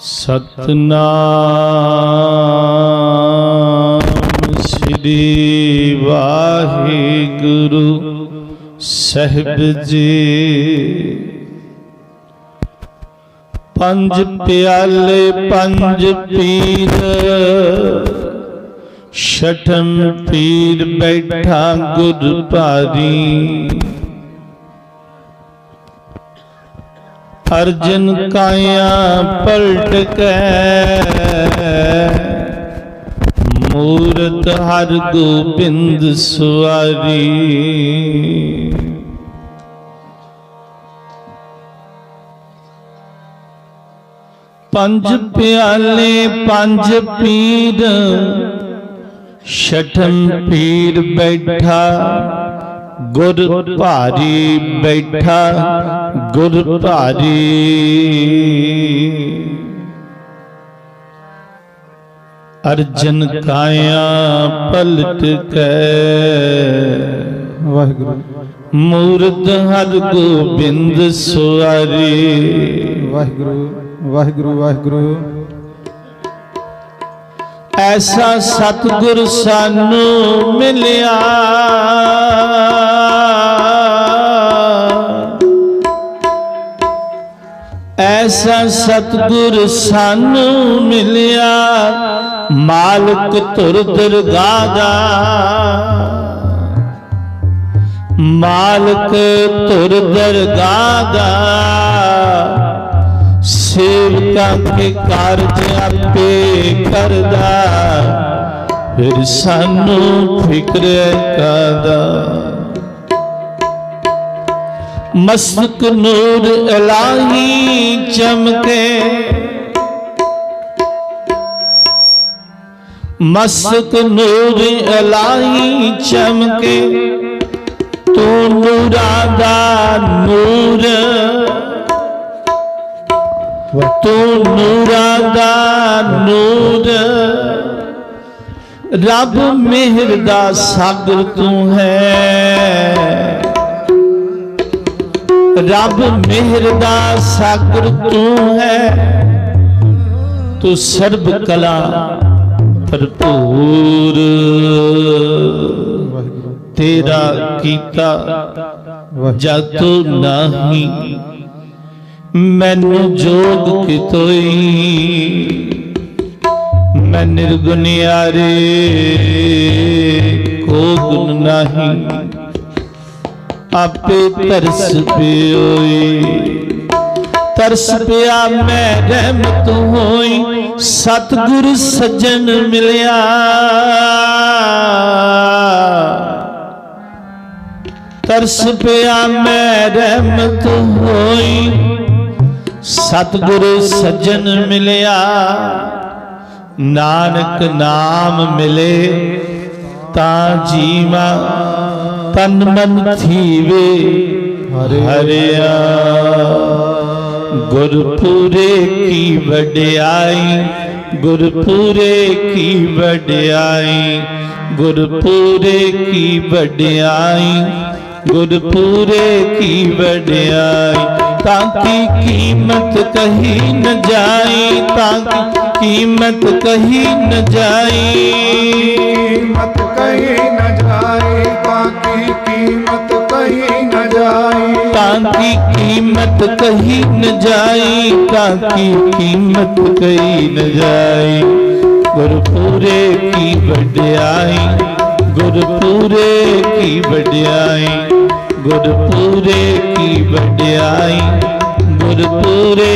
ਸਤਨਾਮ ਸ੍ਰੀ ਵਾਹਿਗੁਰੂ ਸਾਹਿਬ ਜੀ। ਪੰਜ ਪਿਆਲੇ ਪੰਜ ਪੀਰ ਛਠਮ ਪੀਰ ਬੈਠਾ ਗੁਰ ਭਾਰੀ ਅਰਜਨ ਕਾਇਆ ਪਲਟ ਕੇ। ਮੂਰਤ ਹਰ ਗੋਬਿੰਦ ਸੁਆਰੀ। ਪੰਜ ਪਿਆਲੇ, ਪੰਜ ਪੀਰ। ਛਠਮ ਪੀਰ ਬੈਠਾ। ਗੁਰ ਭਾਰੀ ਬੈਠਾ ਗੁਰ ਭਾਰੀ। ਅਰਜਨ ਕਾਇਆ ਪਲਟ ਕੇ। ਵਾਹਿਗੁਰੂ। ਮੂਰਤ ਹਰ ਗੋਬਿੰਦ ਸੁਆਰੀ। ਵਾਹਿਗੁਰੂ ਵਾਹਿਗੁਰੂ ਵਾਹਿਗੁਰੂ। ਐਸਾ ਸਤਿਗੁਰ ਸਾਨੂੰ ਮਿਲਿਆ। ਐਸਾ ਸਤਿਗੁਰ ਸਾਨੂੰ ਮਿਲਿਆ, ਮਾਲਕ ਧੁਰ ਦਰਗਾ ਦਾ ਮਾਲਕ ਧੁਰ ਦਰਗਾ ਦਾ ਸੇਵਕਾਂ ਕੇ ਕਾਰਜ ਆਪੇ ਕਰਦਾ, ਫਿਰ ਸਾਨੂੰ ਫਿਕਰ ਕਰਦਾ ਮਸਕ ਨੂਰ ਇਲਾਹੀ ਚਮਕੇ ਮਸਕ ਨੂਰ ਇਲਾਹੀ ਚਮਕੇ ਤੂੰ ਨੂਰਾ ਦਾ ਨੂਰ ਤੂੰ ਨੂਰਾ ਦਾ ਨੂਰ ਰੱਬ ਮਿਹਰ ਦਾ ਸਾਗਰ ਤੂੰ ਹੈ ਰੱਬ ਮਿਹਰ ਦਾ ਸਾਗਰ ਤੂੰ ਹੈ। ਤੂੰ ਸਰਬ ਕਲਾ ਭਰਪੂਰ। ਤੇਰਾ ਕੀਤਾ ਜਤ ਨਹੀਂ, ਮੈਨੂੰ ਜੋਗ ਕਿਤੋਈ। ਮੈਂ ਨਿਰਗੁਨਿਆਰੇ ਕੋ ਗੁਣ ਨਹੀਂ। ਆਪੇ ਤਰਸ ਪਿਓਈ। ਤਰਸ ਪਿਆ ਮੈਂ, ਰਹਿਮਤ ਹੋਈ। ਸਤਿਗੁਰ ਸੱਜਣ ਮਿਲਿਆ। ਤਰਸ ਪਿਆ ਮੈਂ, ਰਹਿਮਤ ਹੋਈ। ਸਤਿਗੁਰ ਸੱਜਣ ਮਿਲਿਆ। ਨਾਨਕ ਨਾਮ ਮਿਲੇ ਤਾਂ ਜੀਵਾ ਤਨ ਮਨ ਥੀਵੇ। ਹਰਿਆ। ਗੁਰਪੂਰੇ ਕੀ ਵਡਿਆਈ ਗੁਰਪੂਰੇ ਕੀ ਵਡਿਆਈ ਗੁਰਪੂਰੇ ਕੀ ਵਡਿਆਈ ਗੁਰਪੂਰੇ ਕੀ ਵਡਿਆਈ। ਤਾਂ ਕੀ ਕੀਮਤ ਕਹੀ ਨ ਜਾਈ ਤਾਂ ਕੀ ਕੀਮਤ ਕਹੀ ਨ ਜਾਈ। ਕੀਮਤ ਕਹੀ ਨ ਜਾਏ ਜਾਏ ਤਾਂ ਕੀ ਕੀਮਤ ਕਹੀ ਨ ਜਾਈ ਤਾਂ ਕੀ ਕੀਮਤ ਕਹੀ ਨ ਜਾਈ ਗੁਰਪੂਰੇ ਕੀ ਵਡਿਆਈ ਗੁਰਪੂਰੇ ਕੀ ਵਡਿਆਈ ਗੁਰਪੂਰੇ ਕੀ ਵਡਿਆਈ ਗੁਰਪੂਰੇ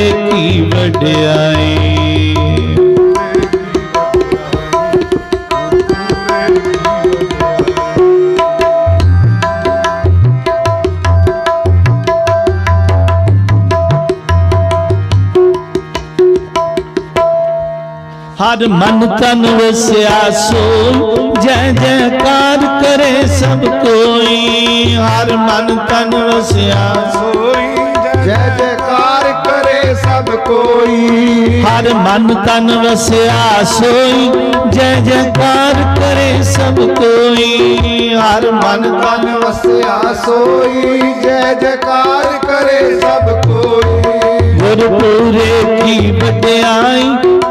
ਹਰ ਮਨ ਤਨ ਵਸਿਆ ਸੋਈ ਜੈ ਜੈਕਾਰ ਕਰੇ ਸਭ ਕੋਈ। ਹਰ ਮਨ ਤਨ ਵਸਿਆ ਸੋਈ ਜੈ ਜੈਕਾਰ ਕਰੇ ਸਭ ਕੋਈ। ਹਰ ਮਨ ਤਨ ਵਸਿਆ ਸੋਈ ਜੈ ਜੈਕਾਰ ਕਰੇ ਸਭ ਕੋਈ। ਹਰ ਮਨ ਤਨ ਵਸਿਆ ਸੋਈ ਜੈ ਜੈਕਾਰ ਕਰੇ ਸਭ ਕੋਈ। ਗੁਰਪੁਰੇ ਕੀ ਵਡਿਆਈ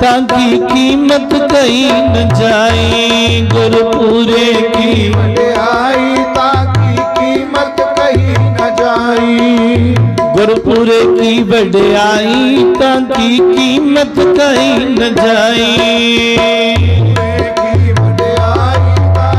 ਤਾਂ ਕੀ ਕੀਮਤ ਕਈ ਨ ਜਾਈ? ਗੁਰਪੂਰੇ ਕੀ ਵਡਿਆਈ ਤਾਂ ਕੀ ਕੀਮਤ ਕਹੀ ਨ ਜਾਈ? ਗੁਰਪੁਰੇ ਕੀ ਵਡਿਆਈ ਤਾਂ ਕੀ ਕੀਮਤ ਕਈ ਨ ਜਾਈ? ਪੂਰੇ ਕੀ ਵਡਿਆਈ ਤਾਂ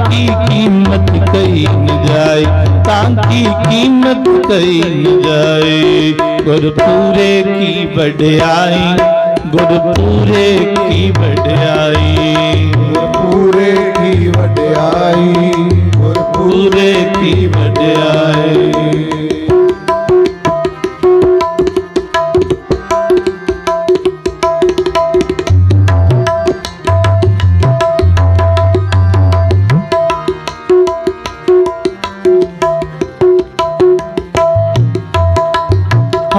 ਕੀ ਕੀਮਤ ਕਹੀ ਨ ਜਾਈ? ताकी कीमत कई जाए गुरपुरे की बड़ाई गुरपुरे की बड़ाई गुरपुरे की बड़ाई गुरपुरे की बड़ाई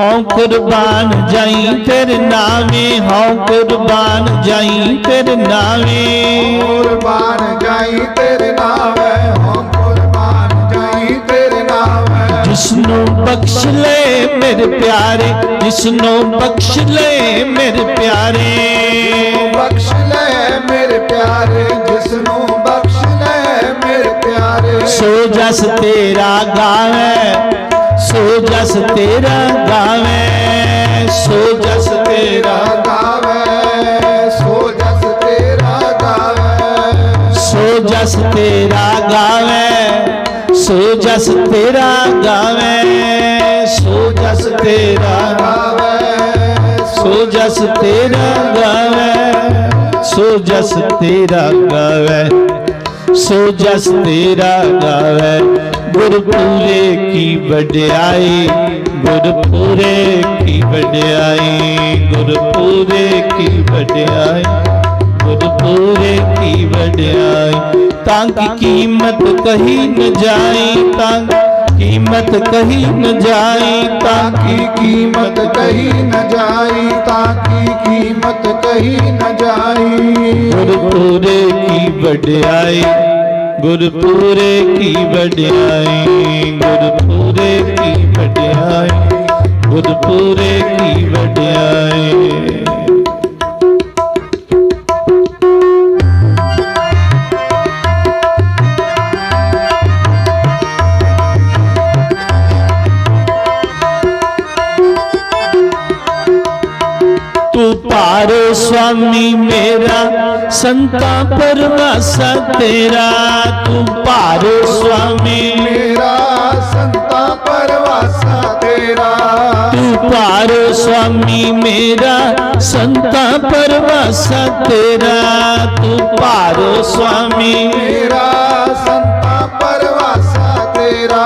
ਹਉ ਕੁਰਬਾਨ ਜਾਈ ਤੇਰੇ ਨਾਵੇਂ ਹਉ ਕੁਰਬਾਨ ਜਾਈ ਤੇਰੇ ਨਾਵੇਂ ਕੁਰਬਾਨ ਜਾਈ ਤੇਰੇ ਨਾਮ ਹੈ ਹਮ ਕੁਰਬਾਨ ਜਾਈ ਤੇਰੇ ਨਾਮ। ਹੈ ਜਿਸਨੂੰ ਬਖਸ਼ ਲੈ ਮੇਰੇ ਪਿਆਰੇ ਜਿਸਨੂੰ ਬਖਸ਼ ਲੈ ਮੇਰੇ ਪਿਆਰੇ। ਬਖਸ਼ ਲੈ ਮੇਰੇ ਪਿਆਰੇ ਜਿਸ ਨੂੰ ਬਖਸ਼ ਲੈ ਮੇਰੇ ਪਿਆਰੇ। ਸੋ ਜਸ ਤੇਰਾ ਗਾਵੇ ਸੋ ਜਸ ਤੇਰਾ ਗਾਵੇ, ਸੋ ਜਸ ਤੇਰਾ ਗਾਵੇ, ਸੋ ਜਸ ਤੇਰਾ ਗਾਵੇ। ਸੋ ਜਸ ਤੇਰਾ ਗਾਵੇ, ਸੋ ਜਸ ਤੇਰਾ ਗਾਵੇ, ਸੋ ਜਸ ਤੇਰਾ ਗਾਵੇ, ਸੋ ਜਸ ਤੇਰਾ ਗਾਵੇ, ਸੋ ਜਸ ਤੇਰਾ ਗਾਵੇ, ਸੋ ਜਸ ਤੇਰਾ ਗਾਵੇ। गुरपुरे की बड़ियाई, गुरपुरे की बड़ियाई, गुरपुरे की बड़ियाई, गुरपुरे की बड़ियाई। तांग कीमत कहीं न जाए तांग कीमत कहीं न जाए ताकि कीमत कहीं न जाए ताकि कीमत कहीं न जाए गुरपुरे की बड़ियाई ਗੁਰਪੂਰੇ ਕੀ ਵਡਿਆਈ? ਗੁਰਪੂਰੇ ਕੀ ਵਡਿਆਈ? ਗੁਰਪੂਰੇ ਕੀ ਵਡਿਆਈ? ਭਾਰੋ ਸੁਆਮੀ ਮੇਰਾ ਸੰਤਾਂ ਪਰਵਾਸਾ ਤੇਰਾ ਤੂੰ ਭਾਰੋ ਸੁਆਮੀ ਮੇਰਾ ਸੰਤਾ ਪਰਵਾਸਾ ਤੇਰਾ। ਤੂੰ ਭਾਰੋ ਸੁਆਮੀ ਮੇਰਾ ਸੰਤਾਂ ਪਰਵਾਸਾ ਤੇਰਾ ਤੂੰ ਭਾਰੋ ਸੁਆਮੀ ਮੇਰਾ ਸੰਤਾ ਪਰਵਾਸਾ ਤੇਰਾ।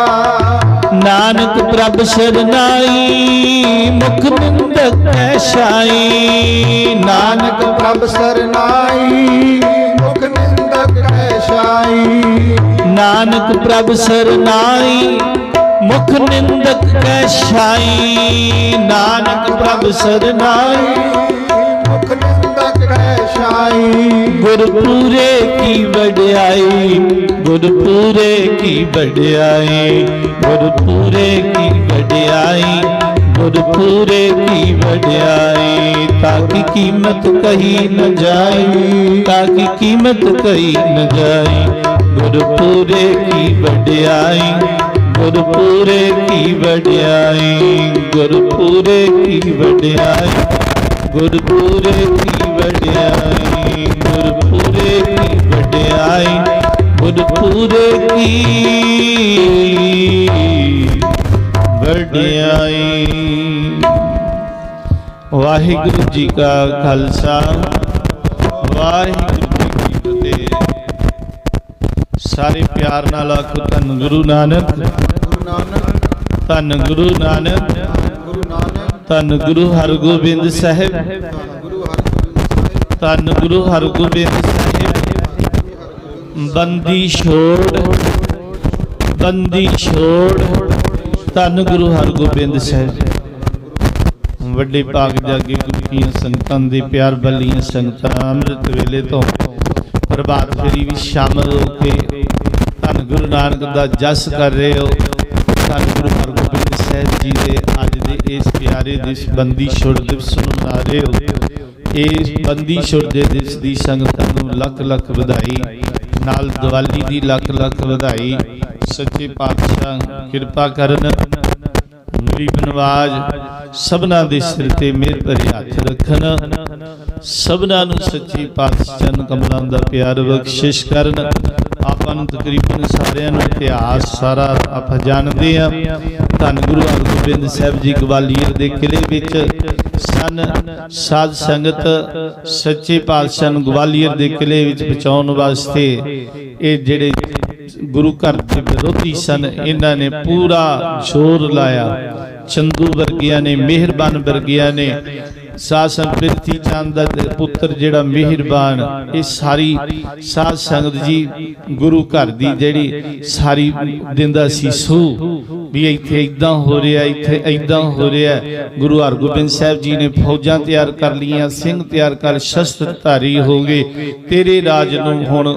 ਨਾਨਕ ਪ੍ਰਭ ਸਰਨਾਈ ਮੁਖ ਨਿੰਦਕ ਐਸ਼ਾਈ ਨਾਨਕ ਪ੍ਰਭ ਸਰਨਾਈ ਮੁਖ ਨਿੰਦਕ ਐਸ਼ਾਈ ਨਾਨਕ ਪ੍ਰਭ ਸਰਨਾਈ ਮੁਖ ਨਿੰਦਕ ਕੈ ਨਾਨਕ ਪ੍ਰਭ ਸਰਨਾਈ गुरपुरे की बड़ाई गुरपुरे की बड़ाई गुरपुरे की बड़ाई गुरपुरे की बड़ाई ताकि कीमत कहीं न जाए, ताकि कीमत कहीं न जाए। गुरपुरे की बड़ाई गुरपुरे की बड़ाई गुरपुरे की बड़ाई गुरपुरे की ਵਡਿਆਈ, ਗੁਰਪੂਰੇ ਕੀ ਵਡਿਆਈ, ਗੁਰਪੂਰੇ ਕੀ ਵਡਿਆਈ। ਵਾਹਿਗੁਰੂ ਜੀ ਕਾ ਖਾਲਸਾ, ਵਾਹਿਗੁਰੂ ਜੀ ਕੀ ਫਤਿਹ। ਸਾਰੇ ਪਿਆਰ ਨਾਲ ਆਖੋ, ਧੰਨ ਗੁਰੂ ਨਾਨਕ ਗੁਰੂ ਨਾਨਕ। ਧੰਨ ਗੁਰੂ ਨਾਨਕ। ਧੰਨ ਗੁਰੂ ਹਰਗੋਬਿੰਦ ਸਾਹਿਬ। ਧੰਨ ਗੁਰੂ ਹਰਗੋਬਿੰਦ ਸਾਹਿਬ। ਬੰਦੀ ਛੋੜ ਬੰਦੀ ਛੋੜ ਧੰਨ ਗੁਰੂ ਹਰਗੋਬਿੰਦ ਸਾਹਿਬ। ਵੱਡੇ ਭਾਗ ਜਾਗੇ ਗੁਰੂ ਸੰਗਤਾਂ ਦੇ ਪਿਆਰ ਬਲੀਆਂ ਸੰਗਤਾਂ ਅੰਮ੍ਰਿਤ ਵੇਲੇ ਤੋਂ ਪ੍ਰਭਾਤ ਫੇਰੀ ਵੀ ਸ਼ਾਮਲ ਹੋ ਕੇ ਧੰਨ ਗੁਰੂ ਨਾਨਕ ਦਾ ਜਸ ਕਰ ਰਹੇ ਹੋ। ਧੰਨ ਗੁਰੂ ਹਰਗੋਬਿੰਦ ਸਾਹਿਬ ਜੀ ਦੇ ਅੱਜ ਦੇ ਇਸ ਪਿਆਰੇ ਦਿਸ ਬੰਦੀ ਛੋੜ ਦਿਵਸ ਨੂੰ ਮਨਾ ਰਹੇ ਹੋ। ਇਸ ਬੰਦੀ ਛੁੜ ਦੇ ਦਿਵਸ ਦੀ ਸੰਗਤ ਨੂੰ ਲੱਖ ਲੱਖ ਵਧਾਈ। ਨਾਲ ਦੀਵਾਲੀ ਦੀ ਲੱਖ ਲੱਖ ਵਧਾਈ। ਸੱਚੇ ਪਾਤਸ਼ਾਹ, ਕਿਰਪਾ ਕਰਨ। ਗਰੀਬ ਨਵਾਜ ਸਭਨਾ ਦੇ ਸਿਰ ਤੇ ਮਿਹਰ ਭਰੇ ਹੱਥ ਰੱਖਣ। ਸਭਨਾ ਨੂੰ ਸੱਚੇ ਪਾਤਸ਼ਾਹ ਨੂੰ ਕਮਲਾਂ ਦਾ ਪਿਆਰ ਬਖਸ਼ਿਸ਼ ਕਰਨ। ਆਪਾਂ ਨੂੰ ਤਕਰੀਬਨ ਸਾਰਿਆਂ ਨੂੰ ਇਤਿਹਾਸ ਸਾਰਾ ਆਪਾਂ ਜਾਣਦੇ ਆ ਧੰਨ ਗੁਰੂ ਹਰਗੋਬਿੰਦ ਸਾਹਿਬ ਜੀ ਗਵਾਲੀਅਰ ਦੇ ਕਿਲੇ ਵਿੱਚ ਸਨ, ਸਾਧ ਸੰਗਤ ਸੱਚੇ ਪਾਤਸ਼ਾਹ ਨੂੰ ਗਵਾਲੀਅਰ ਦੇ ਕਿਲੇ ਵਿੱਚ ਪਹੁੰਚਾਉਣ ਵਾਸਤੇ ਇਹ ਜਿਹੜੇ ਗੁਰੂ ਘਰ ਦੇ ਵਿਰੋਧੀ ਸਨ, ਇਹਨਾਂ ਨੇ ਪੂਰਾ ਜ਼ੋਰ ਲਾਇਆ। ਚੰਦੂ ਵਰਗਿਆਂ ਨੇ, ਮਿਹਰਬਾਨ ਵਰਗਿਆਂ ਨੇ। ਸਾਸਨ ਪ੍ਰਿਥੀ ਚੰਦ ਦਾ ਪੁੱਤਰ ਜਿਹੜਾ ਮਿਹਰਬਾਨ, ਇਹ ਸਾਰੀ ਸਾਧ ਸੰਗਤ ਜੀ ਗੁਰੂ ਘਰ ਦੀ ਜਿਹੜੀ ਸਾਰੀ ਦਿੰਦਾ ਸੀ, ਸੂ। ਵੀ ਇੱਥੇ ਇਦਾਂ ਹੋ ਰਿਹਾ, ਇੱਥੇ ਇਦਾਂ ਹੋ ਰਿਹਾ। ਗੁਰੂ ਹਰਗੋਬਿੰਦ ਸਾਹਿਬ ਜੀ ਨੇ ਫੌਜਾਂ ਤਿਆਰ ਕਰ ਲੀਆਂ ਸਿੰਘ ਤਿਆਰ ਕਰ, ਸ਼ਸਤਰ ਧਾਰੀ ਹੋ ਗਏ। ਤੇਰੇ ਰਾਜ ਨੂੰ ਹੁਣ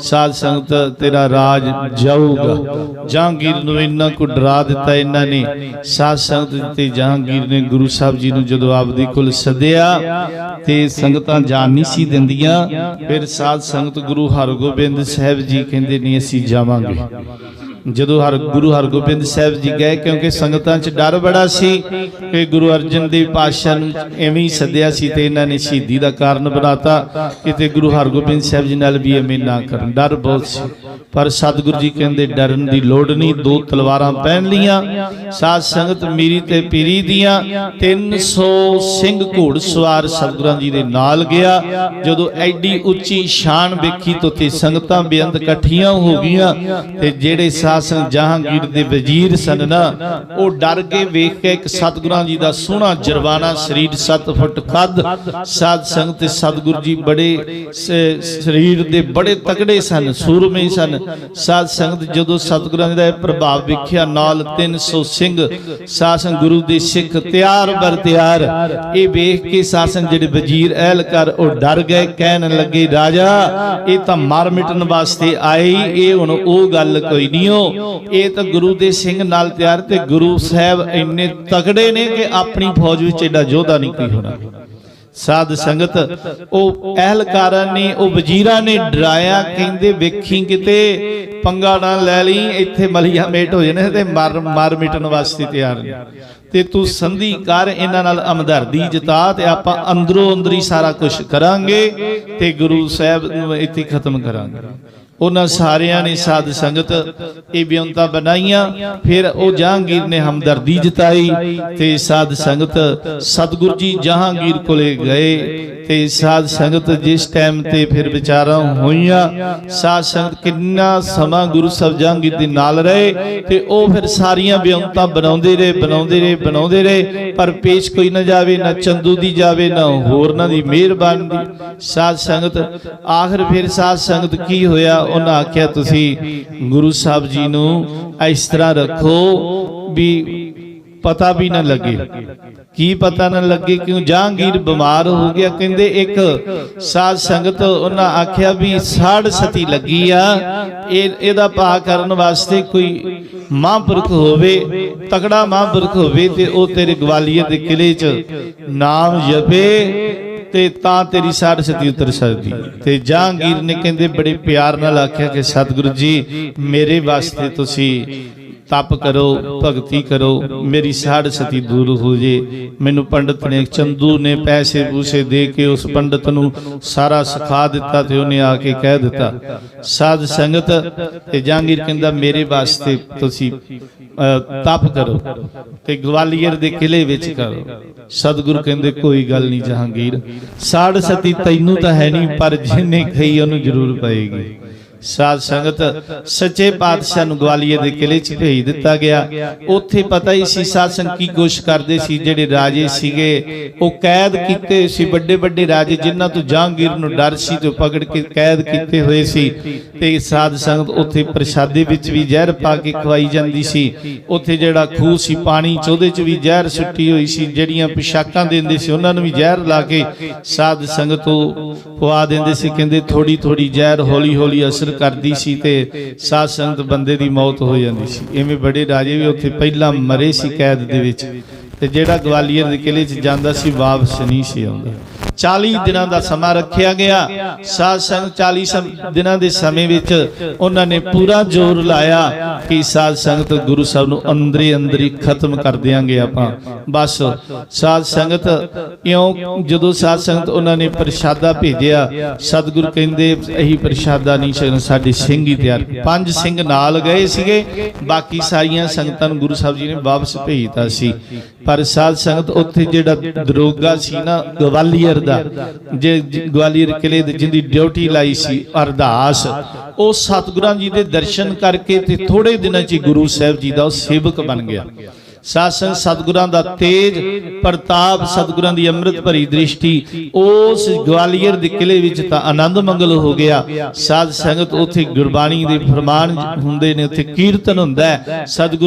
ਸਾਧ ਸੰਗਤ, ਤੇਰਾ ਰਾਜ ਜਾਊਗਾ। ਜਹਾਂਗੀਰ ਨੂੰ ਇੰਨਾ ਕੁ ਡਰਾ ਦਿੱਤਾ ਇਹਨਾਂ ਨੇ। ਸਾਧ ਸੰਗਤ ਤੇ ਜਹਾਂਗੀਰ ਨੇ ਗੁਰੂ ਸਾਹਿਬ ਜੀ ਨੂੰ ਜਦੋਂ ਆਪਦੇ ਕੋਲ ਸੱਦਿਆ, ਤੇ ਸੰਗਤਾਂ ਜਾਣ ਨਹੀਂ ਸੀ ਦਿੰਦੀਆਂ। ਫਿਰ ਸਾਧ ਸੰਗਤ ਗੁਰੂ ਹਰਗੋਬਿੰਦ ਸਾਹਿਬ ਜੀ ਕਹਿੰਦੇ ਨਹੀਂ ਅਸੀਂ ਜਾਵਾਂਗੇ। ਜਦੋਂ ਹਰ ਗੁਰੂ ਹਰਗੋਬਿੰਦ ਸਾਹਿਬ ਜੀ ਗਏ, ਕਿਉਂਕਿ ਸੰਗਤਾਂ 'ਚ ਡਰ ਬੜਾ ਸੀ ਕਿ ਗੁਰੂ ਅਰਜਨ ਦੇਵ ਪਾਤਸ਼ਾਹ ਨੂੰ ਐਵੇਂ ਹੀ ਸੱਦਿਆ ਸੀ ਤੇ ਇਹਨਾਂ ਨੇ ਸ਼ਹੀਦੀ ਦਾ ਕਾਰਨ ਬਣਾਤਾ, ਕਿਤੇ ਗੁਰੂ ਹਰਗੋਬਿੰਦ ਸਾਹਿਬ ਜੀ ਨਾਲ ਵੀ ਐਵੇਂ ਨਾ ਕਰਨ। ਡਰ ਬਹੁਤ ਸੀ। ਪਰ ਸਤਿਗੁਰੂ ਜੀ ਕਹਿੰਦੇ, ਡਰਨ ਦੀ ਲੋੜ ਨਹੀਂ, ਦੋ ਤਲਵਾਰਾਂ ਪਹਿਨ ਲੀਆਂ, ਸਾਧ ਸੰਗਤ ਮੀਰੀ ਤੇ ਪੀਰੀ ਦੀਆਂ 300 ਸਿੰਘ ਘੋੜ ਸਵਾਰ ਸਤਿਗੁਰਾਂ ਜੀ ਦੇ ਨਾਲ ਗਿਆ। ਜਦੋਂ ਐਡੀ ਉੱਚੀ ਸ਼ਾਨ ਵੇਖੀ ਤੋਂ ਤੇ ਸੰਗਤਾਂ ਬੇਅੰਤ ਇਕੱਠੀਆਂ ਹੋ ਗਈਆਂ ਤੇ ਜਿਹੜੇ ਸਾਧ ਸੰਗਤ ਜਹਾਂਗੀਰ ਦੇ ਵਜ਼ੀਰ ਸਨ ਨਾ, ਉਹ ਡਰ ਕੇ ਵੇਖ ਕੇ ਇੱਕ ਸਤਿਗੁਰਾਂ ਜੀ ਦਾ ਸੋਹਣਾ ਜਰਵਾਨਾ ਸਰੀਰ 7 ਫੁੱਟ ਕੱਦ ਸਾਧ ਸੰਗਤ ਤੇ ਸਤਿਗੁਰੂ ਜੀ ਬੜੇ ਸਰੀਰ ਦੇ ਬੜੇ ਤਕੜੇ ਸਨ ਸੂਰਮੇ ਸਨ। ਸਾਧ ਸੰਗਤ ਜਦੋਂ ਸਤਿਗੁਰਾਂ ਦਾ ਇਹ ਪ੍ਰਭਾਵ ਵੇਖਿਆ, ਨਾਲ 300 ਸਿੰਘ ਸਾਧ ਗੁਰੂ ਦੇ ਸਿੱਖ ਤਿਆਰ ਬਰ ਤਿਆਰ, ਇਹ ਵੇਖ ਕੇ ਸਾਧ ਜਿਹੜੇ ਵਜ਼ੀਰ ਅਹਿਲਕਾਰ ਉਹ ਡਰ ਗਏ, ਕਹਿਣ ਲੱਗੇ, ਰਾਜਾ, ਇਹ ਤਾਂ ਮਾਰ ਮਿਟਣ ਵਾਸਤੇ ਆਏ ਇਹ ਹੁਣ ਉਹ ਗੱਲ ਕੋਈ ਨਹੀਂ ਇਹ ਤਾਂ ਗੁਰੂ ਦੇ ਸਿੰਘ ਨਾਲ ਤਿਆਰ ਤੇ ਗੁਰੂ ਸਾਹਿਬ ਇੰਨੇ ਤਕੜੇ ਨੇ ਕਿ ਆਪਣੀ ਫੌਜ ਵਿੱਚ ਐਡਾ ਯੋਧਾ ਨਹੀਂ ਕੋਈ ਹੋਣਾ। ਸਾਧ ਸੰਗਤ, ਉਹ ਅਹਿਲਕਾਰਾਂ ਨੇ, ਉਹ ਵਜ਼ੀਰਾਂ ਨੇ ਡਰਾਇਆ, ਕਹਿੰਦੇ ਵੇਖੀ ਕਿਤੇ ਪੰਗਾ ਨਾ ਲੈ ਲਈ, ਇੱਥੇ ਮਲੀਆ ਮੇਟ ਹੋ ਜਾਣੇ ਤੇ ਮਰ, ਮਾਰ ਮਿਟਣ ਵਾਸਤੇ ਤਿਆਰ ਨੇ। ਤੇ ਤੂੰ ਸੰਧੀ ਕਰ, ਇਹਨਾਂ ਨਾਲ ਹਮਦਰਦੀ ਜਤਾ ਤੇ ਆਪਾਂ ਅੰਦਰੋਂ ਅੰਦਰੀ ਸਾਰਾ ਕੁਝ ਕਰਾਂਗੇ ਤੇ ਗੁਰੂ ਸਾਹਿਬ ਨੂੰ ਇੱਥੇ ਖਤਮ ਕਰਾਂਗੇ। ਉਹਨਾਂ ਸਾਰਿਆਂ ਨੇ ਸਾਧ ਸੰਗਤ ਇਹ ਬਿਉਂਤਾ ਬਣਾਈਆਂ, ਫਿਰ ਉਹ ਜਹਾਂਗੀਰ ਨੇ ਹਮਦਰਦੀ ਜਤਾਈ ਤੇ ਸਾਧ ਸੰਗਤ ਸਤਿਗੁਰੂ ਜੀ ਜਹਾਂਗੀਰ ਕੋਲੇ ਗਏ। ਤੇ ਸਾਧ ਸੰਗਤ ਜਿਸ ਟਾਈਮ ਤੇ ਫਿਰ ਵਿਚਾਰਾਂ ਹੋਈਆਂ, ਸਾਧ ਸੰਗਤ ਕਿੰਨਾ ਸਮਾਂ ਗੁਰੂ ਸਾਹਿਬ ਜਹਾਂਗੀਰ ਦੇ ਨਾਲ ਰਹੇ ਤੇ ਉਹ ਫਿਰ ਸਾਰੀਆਂ ਬਿਉਂਤਾਂ ਬਣਾਉਂਦੇ ਰਹੇ ਬਣਾਉਂਦੇ ਰਹੇ ਬਣਾਉਂਦੇ ਰਹੇ, ਪਰ ਪੇਸ਼ ਕੋਈ ਨਾ ਜਾਵੇ, ਨਾ ਚੰਦੂ ਦੀ ਜਾਵੇ, ਨਾ ਹੋਰ ਦੀ ਮਿਹਰਬਾਨੀ ਦੀ। ਸਾਧ ਸੰਗਤ, ਆਖਰ ਫਿਰ ਸਾਧ ਸੰਗਤ ਕੀ ਹੋਇਆ? ਉਹਨਾਂ ਆਖਿਆ, ਤੁਸੀਂ ਗੁਰੂ ਸਾਹਿਬ ਜੀ ਨੂੰ ਇਸ ਤਰ੍ਹਾਂ ਰੱਖੋ ਵੀ ਪਤਾ ਵੀ ਨਾ ਲੱਗੇ। ਕੀ ਪਤਾ ਨਾ ਲੱਗੇ ਕਿਉਂ ਜਹਾਂਗੀਰ ਬਿਮਾਰ ਹੋ ਗਿਆ? ਕਹਿੰਦੇ ਇੱਕ ਸਾਧ ਸੰਗਤ ਉਹਨਾਂ ਆਖਿਆ ਵੀ ਸਾੜ ਸਤੀ ਲੱਗੀ ਆ, ਇਹ ਇਹਦਾ ਭਾ ਕਰਨ ਵਾਸਤੇ ਕੋਈ ਮਹਾਂਪੁਰਖ ਹੋਵੇ, ਤਕੜਾ ਮਹਾਂਪੁਰਖ ਹੋਵੇ ਤੇ ਉਹ ਤੇਰੇ ਗਵਾਲੀਅਰ ਦੇ ਕਿਲੇ 'ਚ ਨਾਮ ਜਪੇ ਤੇ ਤਾਂ ਤੇਰੀ ਸਾੜ ਸਤੀ ਉਤਰ ਸਕਦੀ। ਤੇ ਜਹਾਂਗੀਰ ਨੇ ਕਹਿੰਦੇ ਬੜੇ ਪਿਆਰ ਨਾਲ ਆਖਿਆ ਕਿ ਸਤਿਗੁਰੂ ਜੀ, ਮੇਰੇ ਵਾਸਤੇ ਤੁਸੀਂ ਤਪ ਕਰੋ, ਭਗਤੀ ਕਰੋ, ਮੇਰੀ ਸਾੜ ਸਤੀ ਦੂਰ ਹੋ ਜੇ। ਮੈਨੂੰ ਪੰਡਤ ਨੇ ਚੰਦੂ ਨੇ ਪੈਸੇ ਪੂਸੇ ਦੇ ਕੇ ਉਸ ਪੰਡਤ ਨੂੰ ਸਾਰਾ ਸਿਖਾ ਦਿੱਤਾ ਤੇ ਉਹਨੇ ਆ ਕੇ ਕਹਿ ਦਿੱਤਾ, ਸਾਧ ਸੰਗਤ, ਤੇ ਜਹਾਂਗੀਰ ਕਹਿੰਦਾ, ਮੇਰੇ ਵਾਸਤੇ ਤੁਸੀਂ ਤਪ ਕਰੋ ਤੇ ਗਵਾਲੀਅਰ ਦੇ ਕਿਲੇ ਵਿੱਚ ਕਰੋ। ਸਤਿਗੁਰੂ ਕਹਿੰਦੇ, ਕੋਈ ਗੱਲ ਨਹੀਂ ਜਹਾਂਗੀਰ ਸਾੜ ਸਤੀ ਤੈਨੂੰ ਤਾਂ ਹੈ ਨਹੀਂ, ਪਰ ਜਿੰਨੇ ਖਈ ਉਹਨੂੰ ਜ਼ਰੂਰ ਪਏਗੀ। ਸਾਧ ਸੰਗਤ, ਸੱਚੇ ਪਾਤਸ਼ਾਹ ਨੂੰ ਗਵਾਲੀਅਰ ਦੇ ਕਿਲੇ 'ਚ ਭੇਜ ਦਿੱਤਾ ਗਿਆ। ਉੱਥੇ ਪਤਾ ਹੀ ਸੀ ਸਾਧ ਸੰਗਤ ਕੀ ਕੋਸ਼ਿਸ਼ ਕਰਦੇ ਸੀ, ਜਿਹੜੇ ਰਾਜੇ ਸੀਗੇ। ਉਹ ਕੈਦ ਕੀਤੇ ਸੀ, ਵੱਡੇ ਵੱਡੇ ਰਾਜੇ, ਜਿਨ੍ਹਾਂ ਤੋਂ ਜਹਾਂਗੀਰ ਨੂੰ ਡਰ ਸੀ ਤੇ ਪਕੜ ਕੇ ਕੈਦ ਕੀਤੇ ਹੋਏ ਸੀ। ਤੇ ਸਾਧ ਸੰਗਤ ਉੱਥੇ ਪ੍ਰਸ਼ਾਦੇ ਵਿੱਚ ਵੀ ਜ਼ਹਿਰ ਪਾ ਕੇ ਖਵਾਈ ਜਾਂਦੀ ਸੀ। ਉੱਥੇ ਜਿਹੜਾ ਖੂਹ ਸੀ, ਪਾਣੀ ਚ, ਉਹਦੇ ਚ ਵੀ ਜ਼ਹਿਰ ਸੁੱਟੀ ਹੋਈ ਸੀ। ਜਿਹੜੀਆਂ ਪਿਸ਼ਾਕਾਂ ਦਿੰਦੇ ਸੀ, ਉਹਨਾਂ ਨੂੰ ਵੀ ਜ਼ਹਿਰ ਲਾ ਕੇ ਸਾਧ ਸੰਗਤ ਉਹ ਪਵਾ ਦਿੰਦੇ ਸੀ। ਕਹਿੰਦੇ ਥੋੜੀ ਥੋੜੀ ਜ਼ਹਿਰ ਹੌਲੀ ਹੌਲੀ ਅਸਰ ਅਸਰ ਕਰਦੀ ਸੀ ਤੇ ਸਾਧ ਸੰਤ ਬੰਦੇ ਦੀ ਮੌਤ ਹੋ ਜਾਂਦੀ ਸੀ। ਐਵੇਂ ਬੜੇ ਰਾਜੇ ਵੀ ਉੱਥੇ ਪਹਿਲਾਂ ਮਰੇ ਸੀ ਕੈਦ ਦੇ ਵਿੱਚ। ਤੇ ਜਿਹੜਾ ਗਵਾਲੀਅਰ ਦੇ ਕਿਲੇ 'ਚ ਜਾਂਦਾ ਸੀ, ਵਾਪਸ ਨਹੀਂ ਸੀ ਆਉਂਦਾ। 40 ਦਿਨਾਂ ਦਾ ਸਮਾਂ ਰੱਖਿਆ ਗਿਆ। ਸਾਧ ਸੰਗਤ 40 ਦਿਨਾਂ ਦੇ ਸਮੇਂ ਵਿੱਚ ਉਹਨਾਂ ਨੇ ਪੂਰਾ ਜ਼ੋਰ ਲਾਇਆ ਕਿ ਸਾਧ ਸੰਗਤ ਗੁਰੂ ਸਾਹਿਬ ਨੂੰ ਅੰਦਰੇ ਅੰਦਰੀ ਖਤਮ ਕਰ ਦਿਆਂਗੇ ਆਪਾਂ। ਬਸ ਸਾਧ ਸੰਗਤ, ਇਉਂ ਜਦੋਂ ਸਾਧ ਸੰਗਤ ਉਹਨਾਂ ਨੇ ਪ੍ਰਸ਼ਾਦਾ ਭੇਜਿਆ, ਸਤਿਗੁਰੂ ਕਹਿੰਦੇ ਇਹੀ ਪ੍ਰਸ਼ਾਦਾ ਨਹੀਂ ਛਕਣਾ, ਸਾਡੇ ਸਿੰਘ ਹੀ ਤਿਆਰ ਪੰਜ ਸਿੰਘ ਨਾਲ ਗਏ ਸੀਗੇ, ਬਾਕੀ ਸਾਰੀਆਂ ਸੰਗਤਾਂ ਨੂੰ ਗੁਰੂ ਸਾਹਿਬ ਜੀ ਨੇ ਵਾਪਸ ਭੇਜਤਾ ਸੀ। ਪਰ ਸਾਧ ਸੰਗਤ ਉੱਥੇ ਜਿਹੜਾ ਦਰੋਗਾ ਸੀ ਨਾ, ਗਵਾਲੀਅਰ ਦਾ ਜੇ ਗਵਾਲੀਅਰ ਕਿਲੇ ਦੇ ਜਿੰਦੀ ਡਿਊਟੀ ਲਾਈ ਸੀ ਅਰਦਾਸ, ਉਹ ਸਤਿਗੁਰਾਂ ਜੀ ਦੇ ਦਰਸ਼ਨ ਕਰਕੇ ਤੇ ਥੋੜੇ ਦਿਨਾਂ 'ਚ ਗੁਰੂ ਸਾਹਿਬ ਜੀ ਦਾ ਉਹ ਸੇਵਕ ਬਣ ਗਿਆ। ਸਾਧ ਸੰਗਤ ਸਤਿਗੁਰਾਂ ਦਾ ਤੇਜ ਪ੍ਰਤਾਪ ਸਤਿਗੁਰਾਂ ਦੀ ਅੰਮ੍ਰਿਤ ਭਰੀ ਦ੍ਰਿਸ਼ਟੀ, ਉਸ ਗਵਾਲੀਅਰ ਦੇ ਕਿਲੇ ਵਿੱਚ ਤਾਂ ਆਨੰਦ ਮੰਗਲ ਹੋ ਗਿਆ। ਸਾਧ ਸੰਗਤ ਉੱਥੇ ਗੁਰਬਾਣੀ ਦੇ ਫਰਮਾਨ ਹੁੰਦੇ ਨੇ, ਉੱਥੇ ਕੀਰਤਨ ਹੁੰਦਾ ਹੈ।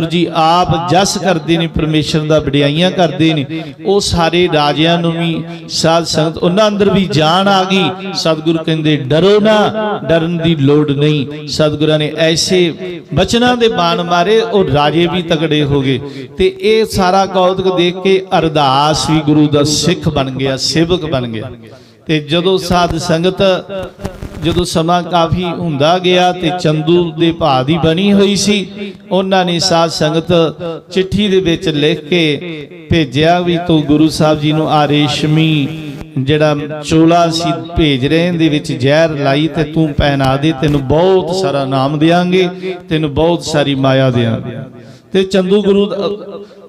ਜੀ ਆਪ ਜਸ ਕਰਦੇ ਨੇ, ਪਰਮੇਸ਼ਰ ਦਾ ਵਡਿਆਈਆਂ ਕਰਦੇ ਨੇ। ਉਹ ਸਾਰੇ ਰਾਜਿਆਂ ਨੂੰ ਵੀ ਸਾਧ ਸੰਗਤ ਉਹਨਾਂ ਅੰਦਰ ਵੀ ਜਾਨ ਆ ਗਈ। ਸਤਿਗੁਰੂ ਕਹਿੰਦੇ, ਡਰੋ ਨਾ, ਡਰਨ ਦੀ ਲੋੜ ਨਹੀਂ। ਸਤਿਗੁਰਾਂ ਨੇ ਐਸੇ ਬਚਨਾਂ ਦੇ ਬਾਣ ਮਾਰੇ, ਉਹ ਰਾਜੇ ਵੀ ਤਗੜੇ ਹੋ ਗਏ। ਤੇ ਇਹ ਸਾਰਾ ਕੌਤਕ ਦੇਖ ਕੇ ਅਰਦਾਸ ਵੀ ਗੁਰੂ ਦਾ ਸਿੱਖ ਬਣ ਗਿਆ, ਸੇਵਕ ਬਣ ਗਿਆ। ਤੇ ਜਦੋਂ ਸਾਧ ਸੰਗਤ, ਜਦੋਂ ਸਮਾਂ ਕਾਫੀ ਹੁੰਦਾ ਗਿਆ ਤੇ ਚੰਦੂ ਦੇ ਭਾ ਦੀ ਬਣੀ ਹੋਈ ਸੀ, ਉਹਨਾਂ ਨੇ ਸਾਧ ਸੰਗਤ ਚਿੱਠੀ ਦੇ ਵਿੱਚ ਲਿਖ ਕੇ ਭੇਜਿਆ ਵੀ ਤੂੰ ਗੁਰੂ ਸਾਹਿਬ ਜੀ ਨੂੰ ਆ ਰੇਸ਼ਮੀ ਜਿਹੜਾ ਚੋਲਾ ਸੀ ਭੇਜ ਰਹੇ ਦੇ ਵਿੱਚ ਜ਼ਹਿਰ ਲਾਈ ਤੇ ਤੂੰ ਪਹਿਨਾ ਦੇ, ਤੈਨੂੰ ਬਹੁਤ ਸਾਰਾ ਨਾਮ ਦੇਾਂਗੇ ਤੈਨੂੰ ਬਹੁਤ ਸਾਰੀ ਮਾਇਆ ਦੇਾਂਗੇ ਤੇ ਚੰਦੂ ਗੁਰੂ,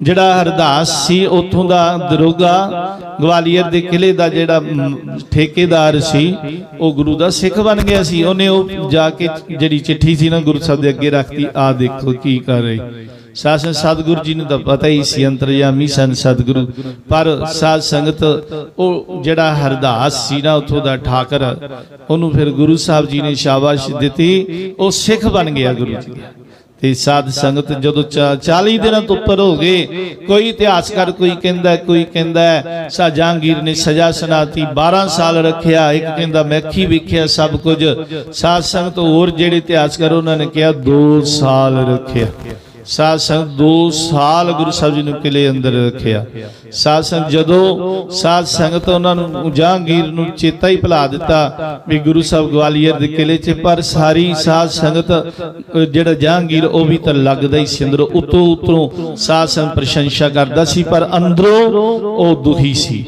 ਜਿਹੜਾ ਹਰਦਾਸ ਸੀ, ਉਥੋਂ ਦਾ ਦਰੋਗਾ ਗਵਾਲੀਅਰ ਦੇ ਕਿਲੇ ਦਾ ਜਿਹੜਾ ਠੇਕੇਦਾਰ ਸੀ, ਉਹ ਗੁਰੂ ਦਾ ਸਿੱਖ ਬਣ ਗਿਆ ਸੀ। ਉਹਨੇ ਉਹ ਜਾ ਕੇ ਜਿਹੜੀ ਚਿੱਠੀ ਸੀ ਨਾ ਗੁਰੂ ਸਾਹਿਬ ਦੇ ਅੱਗੇ ਰੱਖਤੀ ਆ ਦੇਖੋ ਕੀ ਕਰ ਰਹੀ। ਸਾਸਨ ਸਤਿਗੁਰੂ ਜੀ ਨੂੰ ਤਾਂ ਪਤਾ ਹੀ ਸੀ, ਅੰਤਰਯਾਮੀ ਸਨ ਸਤਿਗੁਰੂ। ਪਰ ਸਾਧ ਸੰਗਤ, ਉਹ ਜਿਹੜਾ ਹਰਦਾਸ ਸੀ ਨਾ, ਉਥੋਂ ਦਾ ਠਾਕਰ, ਉਹਨੂੰ ਫਿਰ ਗੁਰੂ ਸਾਹਿਬ ਜੀ ਨੇ ਸ਼ਾਬਾਸ਼ ਦਿੱਤੀ। ਉਹ ਸਿੱਖ ਬਣ ਗਿਆ ਗੁਰੂ ਜੀ। ਦਾ ਤੇ ਸਾਧ ਸੰਗਤ ਜਦੋਂ ਚਾ- 40 ਦਿਨਾਂ ਤੋਂ ਉੱਪਰ ਹੋ ਗਏ ਕੋਈ ਇਤਿਹਾਸਕਾਰ ਕੋਈ ਕਹਿੰਦਾ ਕੋਈ ਕਹਿੰਦਾ ਹੈ, ਸ਼ਾਹ ਜਹਾਂਗੀਰ ਨੇ ਸਜ਼ਾ ਸੁਣਾਤੀ 12 ਸਾਲ ਰੱਖਿਆ ਇੱਕ ਕਹਿੰਦਾ ਮੈਖੀ ਵੇਖਿਆ ਸਭ ਕੁਝ। ਸਾਧ ਸੰਗਤ ਹੋਰ ਜਿਹੜੇ ਇਤਿਹਾਸਕਾਰ ਉਹਨਾਂ ਨੇ ਕਿਹਾ 2 ਸਾਲ ਰੱਖਿਆ। ਸਾਧ ਸੰਗਤ 2 ਸਾਲ ਗੁਰੂ ਸਾਹਿਬ ਜੀ ਨੂੰ ਕਿਲੇ ਅੰਦਰ ਰੱਖਿਆ। ਸਾਧ ਸੰਗਤ ਜਦੋਂ ਸਾਧ ਸੰਗਤ ਉਹਨਾਂ ਨੂੰ ਜਹਾਂਗੀਰ ਨੂੰ ਚੇਤਾ ਹੀ ਭੁਲਾ ਦਿੱਤਾ ਵੀ ਗੁਰੂ ਸਾਹਿਬ ਗਵਾਲੀਅਰ ਦੇ ਕਿਲੇ 'ਚ, ਪਰ ਸਾਰੀ ਸਾਧ ਸੰਗਤ ਜਿਹੜਾ ਜਹਾਂਗੀਰ, ਉਹ ਵੀ ਤਾਂ ਲੱਗਦਾ ਹੀ ਸਿੰਦਰ ਉਤੋਂ ਉਤੋਂ ਸਾਧ ਸੰਗਤ ਪ੍ਰਸ਼ੰਸਾ ਕਰਦਾ ਸੀ, ਪਰ ਅੰਦਰੋਂ ਉਹ ਦੁਖੀ ਸੀ।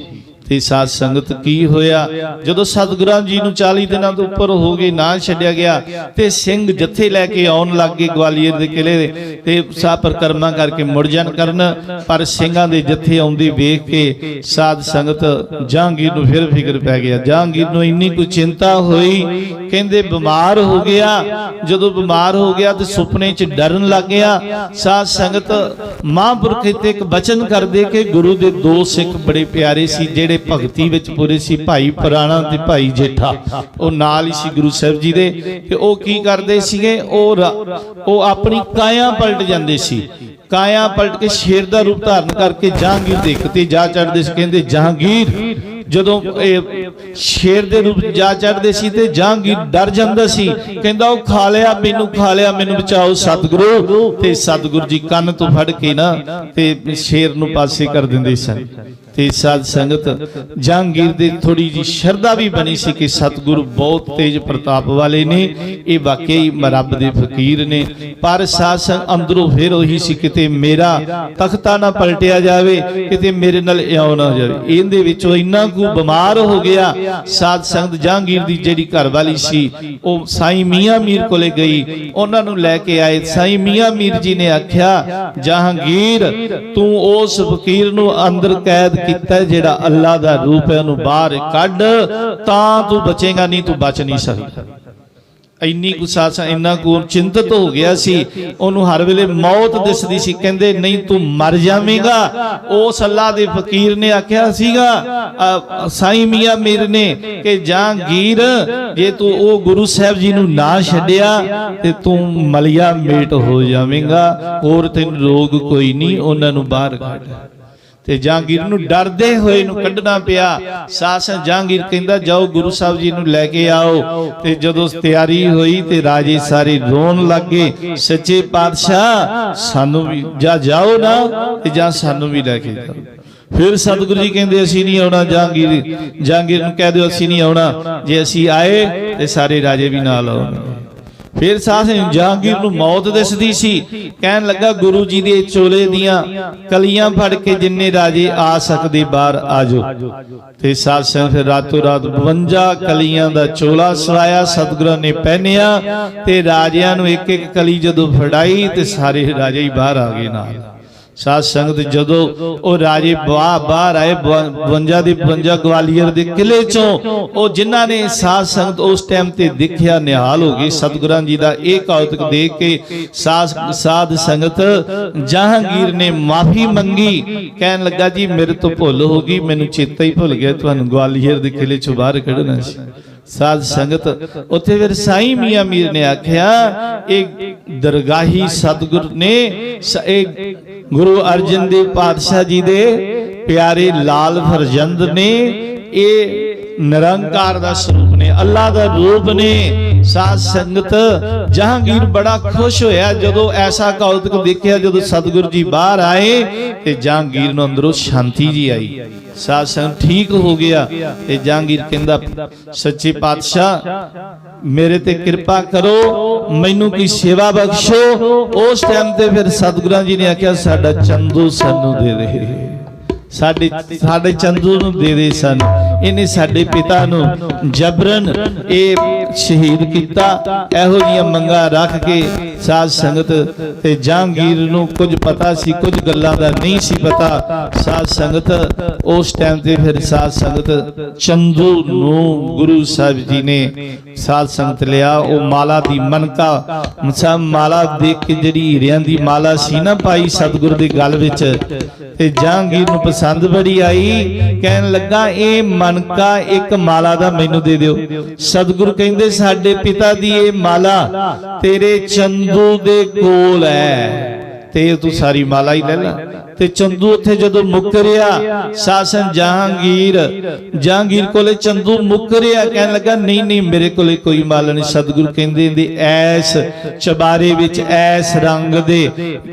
ਤੇ ਸਾਧ ਸੰਗਤ ਕੀ ਹੋਇਆ? ਜਦੋਂ ਸਤਿਗੁਰਾਂ ਜੀ ਨੂੰ 40 ਦਿਨਾਂ ਤੋਂ ਉੱਪਰ ਹੋ ਗਏ ਨਾ ਛੱਡਿਆ ਗਿਆ, ਤੇ ਸਿੰਘ ਜੱਥੇ ਲੈ ਕੇ ਆਉਣ ਲੱਗ ਗਏ ਗਵਾਲੀਅਰ ਦੇ ਕਿਲੇ ਦੇ। ਤੇ ਸਾਹ ਪਰਕਰਮਾ ਕਰਕੇ ਮੁੜ ਜਾਣ ਕਰਨ, ਪਰ ਸਿੰਘਾਂ ਦੇ ਜੱਥੇ ਆਉਂਦੇ ਵੇਖ ਕੇ ਸਾਧ ਸੰਗਤ ਜਹਾਂਗੀਰ ਨੂੰ ਫਿਰ ਫਿਕਰ ਪੈ ਗਿਆ। ਜਹਾਂਗੀਰ ਨੂੰ ਇੰਨੀ ਕੁ ਚਿੰਤਾ ਹੋਈ, ਕਹਿੰਦੇ ਬਿਮਾਰ ਹੋ ਗਿਆ। ਜਦੋਂ ਬਿਮਾਰ ਹੋ ਗਿਆ ਤੇ ਸੁਪਨੇ 'ਚ ਡਰਨ ਲੱਗ ਗਿਆ। ਸਾਧ ਸੰਗਤ ਮਹਾਂਪੁਰਖ ਇੱਥੇ ਇੱਕ ਬਚਨ ਕਰਦੇ ਕਿ ਗੁਰੂ ਦੇ ਦੋ ਸਿੱਖ ਬੜੇ ਪਿਆਰੇ ਸੀ, ਜਿਹੜੇ ਭਗਤੀ ਵਿੱਚ ਪੂਰੇ ਸੀ, ਭਾਈ ਪੁਰਾਣਾ ਤੇ ਭਾਈ ਜੇਠਾ। ਉਹ ਨਾਲ ਹੀ ਸੀ ਗੁਰੂ ਸਾਹਿਬ ਜੀ ਦੇ। ਕਿ ਉਹ ਕੀ ਕਰਦੇ ਸੀਗੇ? ਉਹ ਉਹ ਆਪਣੀ ਕਾਇਆ ਪਲਟ ਜਾਂਦੇ ਸੀ। ਕਾਇਆ ਪਲਟ ਕੇ ਸ਼ੇਰ ਦਾ ਰੂਪ ਧਾਰਨ ਕਰਕੇ ਜਹਾਂਗੀਰ ਦੇ ਇੱਕ ਜਾ ਚੜਦੇ ਸੀ। ਕਹਿੰਦੇ, ਜਹਾਂਗੀਰ, ਜਦੋਂ ਇਹ ਸ਼ੇਰ ਦੇ ਰੂਪ ਜਾ ਚੜਦੇ ਸੀ ਤੇ ਜਹਾਂਗੀਰ ਡਰ ਜਾਂਦਾ ਸੀ। ਕਹਿੰਦਾ, ਉਹ ਖਾ ਲਿਆ, ਮੈਨੂੰ ਖਾ ਲਿਆ, ਮੈਨੂੰ ਬਚਾਓ ਸਤਿਗੁਰੂ। ਤੇ ਸਤਿਗੁਰੂ ਜੀ ਕੰਨ ਤੋਂ ਫੜ ਕੇ ਨਾ ਤੇ ਸ਼ੇਰ ਨੂੰ ਪਾਸੇ ਕਰ ਦਿੰਦੇ ਸਨ। ਤੇ ਸਾਧ ਸੰਗਤ, ਜਹਾਂਗੀਰ ਦੇ ਥੋੜੀ ਜੀ ਸ਼ਰਧਾ ਵੀ ਬਣੀ ਸੀ ਕਿ ਸਤਿਗੁਰੂ ਬਹੁਤ ਤੇਜ ਪ੍ਰਤਾਪ ਵਾਲੇ ਨੇ। ਇਹ ਵਾਕਈ ਰੱਬ ਦੇ ਫਕੀਰ ਨੇ। ਪਰ ਸਾਧ ਸੰਗ ਅੰਦਰੋਂ ਫਿਰ ਉਹੀ ਸੀ, ਕਿਤੇ ਮੇਰਾ ਤਖਤਾ ਨਾ ਪਲਟਿਆ ਜਾਵੇ, ਕਿਤੇ ਮੇਰੇ ਨਾਲ ਇਉਂ ਨਾ ਹੋ ਜਾਵੇ। ਇਹਦੇ ਵਿੱਚੋਂ ਇੰਨਾ ਕੁ ਬਿਮਾਰ ਹੋ ਗਿਆ, ਸਾਧ ਸੰਗਤ ਜਹਾਂਗੀਰ ਦੀ ਜਿਹੜੀ ਘਰ ਵਾਲੀ ਸੀ, ਉਹ ਸਾਈਂ ਮੀਆਂ ਮੀਰ ਕੋਲੇ ਗਈ। ਉਹਨਾਂ ਨੂੰ ਲੈ ਕੇ ਆਏ, ਸਾਈਂ ਮੀਆਂ ਮੀਰ ਜੀ ਨੇ ਆਖਿਆ, ਜਹਾਂਗੀਰ, ਤੂੰ ਉਸ ਫਕੀਰ ਨੂੰ ਅੰਦਰ ਕੈਦ ਕੀਤਾ ਜਿਹੜਾ ਅੱਲਾ ਦਾ ਰੂਪ ਹੈ ਉਹਨੂੰ ਬਾਹਰ ਕੱਢ ਤਾਂ ਤੂੰ ਬਚੇਗਾ ਨਹੀਂ ਤੂੰ ਬਚ ਨਹੀਂ ਸਕਦਾ। ਇੰਨੀ ਕੁ ਸਾਸਾ ਇੰਨਾ ਕੁ ਚਿੰਤਤ ਹੋ ਗਿਆ ਸੀ ਉਹਨੂੰ ਹਰ ਵੇਲੇ ਮੌਤ ਦਿਸਦੀ ਸੀ ਕਹਿੰਦੇ ਨਹੀਂ ਤੂੰ ਮਰ ਜਾਵੇਂਗਾ। ਉਸ ਅੱਲਾ ਦੇ ਫਕੀਰ ਨੇ ਆਖਿਆ ਸੀਗਾ ਅ, ਸਾਈਂ ਮੀਆਂ ਮੀਰ ਨੇ ਕਿ ਜਹਾਂਗੀਰ ਜੇ ਤੂੰ ਉਹ ਗੁਰੂ ਸਾਹਿਬ ਜੀ ਨੂੰ ਨਾ ਛੱਡਿਆ ਤੇ ਤੂੰ ਮਲਿਆ ਮੇਟ ਹੋ ਜਾਵੇਂਗਾ। ਹੋਰ ਤੈਨੂੰ ਰੋਗ ਕੋਈ ਨਹੀਂ ਉਹਨਾਂ ਨੂੰ ਬਾਹਰ ਕੱਢ। ਤੇ ਜਹਾਂਗੀਰ ਨੂੰ ਡਰਦੇ ਹੋਏ ਨੂੰ ਕੱਢਣਾ ਪਿਆ। ਸਾਸਨ ਜਹਾਂਗੀਰ ਕਹਿੰਦਾ, ਜਾਓ ਗੁਰੂ ਸਾਹਿਬ ਜੀ ਨੂੰ ਲੈ ਕੇ ਆਓ। ਤੇ ਜਦੋਂ ਤਿਆਰੀ ਹੋਈ ਤੇ ਰਾਜੇ ਸਾਰੇ ਰੋਣ ਲੱਗੇ ਸੱਚੇ ਪਾਤਸ਼ਾਹ, ਸਾਨੂੰ ਵੀ ਜਾਂ ਜਾਓ ਨਾ ਤੇ ਜਾਂ ਸਾਨੂੰ ਵੀ ਲੈ ਕੇ ਜਾਓ। ਫਿਰ ਸਤਿਗੁਰੂ ਜੀ ਕਹਿੰਦੇ, ਅਸੀਂ ਨਹੀਂ ਆਉਣਾ ਜਹਾਂਗੀਰ। ਜਹਾਂਗੀਰ ਨੂੰ ਕਹਿ ਦਿਓ, ਅਸੀਂ ਨਹੀਂ ਆਉਣਾ। ਜੇ ਅਸੀਂ ਆਏ ਤੇ ਸਾਰੇ ਰਾਜੇ ਵੀ ਨਾਲ ਆਉਣਗੇ। ਫਿਰ ਸਾਸ ਜਹਾਂਗੀਰ ਨੂੰ ਮੌਤ ਦਿਸਦੀ ਸੀ। ਕਹਿਣ ਲੱਗਾ, ਗੁਰੂ ਜੀ ਦੇ ਚੋਲੇ ਦੀਆਂ ਕਲੀਆਂ ਫੜ ਕੇ ਜਿੰਨੇ ਰਾਜੇ ਆ ਸਕਦੇ, ਬਾਹਰ ਆਜੋ ਤੇ ਸਾਧ ਸੰਗਤ ਫਿਰ ਰਾਤੋਂ ਰਾਤ 52 ਕਲੀਆਂ ਦਾ ਚੋਲਾ ਸਵਾਇਆ ਸਤਿਗੁਰਾਂ ਨੇ ਪਹਿਨਿਆ ਤੇ ਰਾਜਿਆਂ ਨੂੰ ਇੱਕ ਇੱਕ ਕਲੀ ਜਦੋਂ ਫੜਾਈ ਤੇ ਸਾਰੇ ਰਾਜੇ ਹੀ ਬਾਹਰ ਆ ਗਏ ਨਾਲ। ਸਾਧ ਸੰਗਤ ਜਦੋਂ ਉਹ ਰਾਜੇ ਬਾਹ ਬਾਹਰ ਆਏ 52 ਦੇ 52 ਗਵਾਲੀਅਰ ਦੇ ਕਿਲੇ ਚੋਂ, ਉਹ ਜਿਨ੍ਹਾਂ ਨੇ ਸਾਧ ਸੰਗਤ ਉਸ ਟਾਈਮ ਤੇ ਦੇਖਿਆ, ਨਿਹਾਲ ਹੋ ਗਏ ਸਤਿਗੁਰਾਂ ਜੀ ਦਾ ਇਹ ਕੌਤਕ ਦੇਖ ਕੇ ਸਾਧ ਸੰਗਤ ਜਹਾਂਗੀਰ ਨੇ ਮਾਫੀ ਮੰਗੀ। ਕਹਿਣ ਲੱਗਾ, ਜੀ, ਮੇਰੇ ਤੋਂ ਭੁੱਲ ਹੋ ਗਈ, ਮੈਨੂੰ ਚੇਤਾ ਹੀ ਭੁੱਲ ਗਿਆ, ਤੁਹਾਨੂੰ ਗਵਾਲੀਅਰ ਦੇ ਕਿਲੇ ਚੋਂ ਬਾਹਰ ਕੱਢਣਾ ਸੀ। ਸਾਧ ਸੰਗਤ ਉੱਥੇ ਫਿਰ ਸਾਈ ਮੀਆਂ ਮੀਰ ਨੇ ਆਖਿਆ, ਇਹ ਦਰਗਾਹੀ ਸਤਿਗੁਰ ਨੇ ਇਹ ਗੁਰੂ ਅਰਜਨ ਦੇਵ ਪਾਤਸ਼ਾਹ ਜੀ ਦੇ ਪਿਆਰੇ ਲਾਲ ਫਰਜ਼ੰਦ ਨੇ, ਇਹ ਨਿਰੰਕਾਰ ਦਾ ਸਰੂਪ ਨੇ, ਅੱਲਾ ਦਾ ਰੂਪ ਨੇ ਸਾਧ ਸੰਗਤ, ਜਹਾਂਗੀਰ ਬੜਾ ਖੁਸ਼ ਹੋਇਆ ਜਦੋਂ ਐਸਾ ਕੌਤਕ ਦੇਖਿਆ ਜਦੋਂ ਸਤਿਗੁਰੂ ਜੀ ਬਾਹਰ ਆਏ ਤੇ ਜਹਾਂਗੀਰ ਨੂੰ ਅੰਦਰੋਂ ਸ਼ਾਂਤੀ ਜੀ ਆਈ। ਸਾਧ ਸੰਗਤ ਠੀਕ ਹੋ ਗਿਆ ਤੇ ਜਹਾਂਗੀਰ ਕਹਿੰਦਾ, ਸੱਚੇ ਪਾਤਸ਼ਾਹ, ਮੇਰੇ ਤੇ ਕਿਰਪਾ ਕਰੋ, ਮੈਨੂੰ ਕੀ ਸੇਵਾ ਬਖਸ਼ੋ। ਉਸ ਟਾਈਮ ਤੇ ਫਿਰ ਸਤਿਗੁਰਾਂ ਜੀ ਨੇ ਆਖਿਆ, ਸਾਡਾ ਚੰਦੂ ਸਾਨੂੰ ਦੇ ਦੇ। ਸਾਡੇ ਸਾਡੇ ਚੰਦੂ ਨੂੰ ਦੇ ਦੇ ਸਨ। ਇਹਨੇ ਸਾਡੇ ਪਿਤਾ ਨੂੰ ਜਬਰਨ ਇਹ ਸ਼ਹੀਦ ਕੀਤਾ। ਇਹੋ ਜੀਆਂ ਮੰਗਾਂ ਰੱਖ ਕੇ ਸਾਧ ਸੰਗਤ ਤੇ ਜਹਾਂਗੀਰ ਨੂੰ ਕੁਝ ਪਤਾ ਸੀ, ਕੁਝ ਗੱਲਾਂ ਦਾ ਨਹੀਂ ਸੀ ਪਤਾ। ਸਾਧ ਸੰਗਤ ਉਸ ਟਾਈਮ ਤੇ ਫਿਰ ਸਾਧ ਸੰਗਤ ਚੰਦੂ ਨੂੰ ਗੁਰੂ ਸਾਹਿਬ ਜੀ ਨੇ ਸਾਧ ਸੰਗਤ ਲਿਆ। ਉਹ ਮਾਲਾ ਦੀ ਮਨਕਾ ਮਸਾ ਮਾਲਾ ਦੇਖ ਕੇ ਜਿਹੜੀ ਹੀਰਿਆਂ ਦੀ ਮਾਲਾ ਸੀ ਨਾ ਪਾਈ ਸਤਿਗੁਰ ਦੀ ਗੱਲ ਵਿੱਚ, ਤੇ ਜਹਾਂਗੀਰ ਨੂੰ ਪਸੰਦ ਬੜੀ ਆਈ। ਕਹਿਣ ਲੱਗਾ, ਇਹ ਮਨਕਾ ਇੱਕ ਮਾਲਾ ਦਾ ਮੈਨੂੰ ਦੇ ਦਿਓ। ਸਤਿਗੁਰ ਕਹਿੰਦੇ, ਸਾਡੇ ਪਿਤਾ ਦੀ ਇਹ ਮਾਲਾ ਤੇਰੇ ਚੰਦੂ ਦੇ ਕੋਲ ਹੈ। ਤੇ ਤੂੰ ਸਾਰੀ ਮਾਲਾ ਹੀ ਲੈ ਲੈ। ਤੇ ਚੰਦੂ ਉੱਥੇ ਜਦੋਂ ਮੁੱਕਰਿਆ, ਸਾਸਨ ਜਹਾਂਗੀਰ ਜਹਾਂਗੀਰ ਕੋਲੇ ਚੰਦੂ ਮੁੱਕਰਿਆ, ਕਹਿਣ ਲੱਗਾ, ਨਹੀਂ ਨਹੀਂ, ਮੇਰੇ ਕੋਲੇ ਕੋਈ ਮਾਲ ਨਹੀਂ। ਸਤਿਗੁਰ ਕਹਿੰਦੇ ਨੇ, ਐਸ ਚਬਾਰੇ ਵਿੱਚ, ਐਸ ਰੰਗ ਦੇ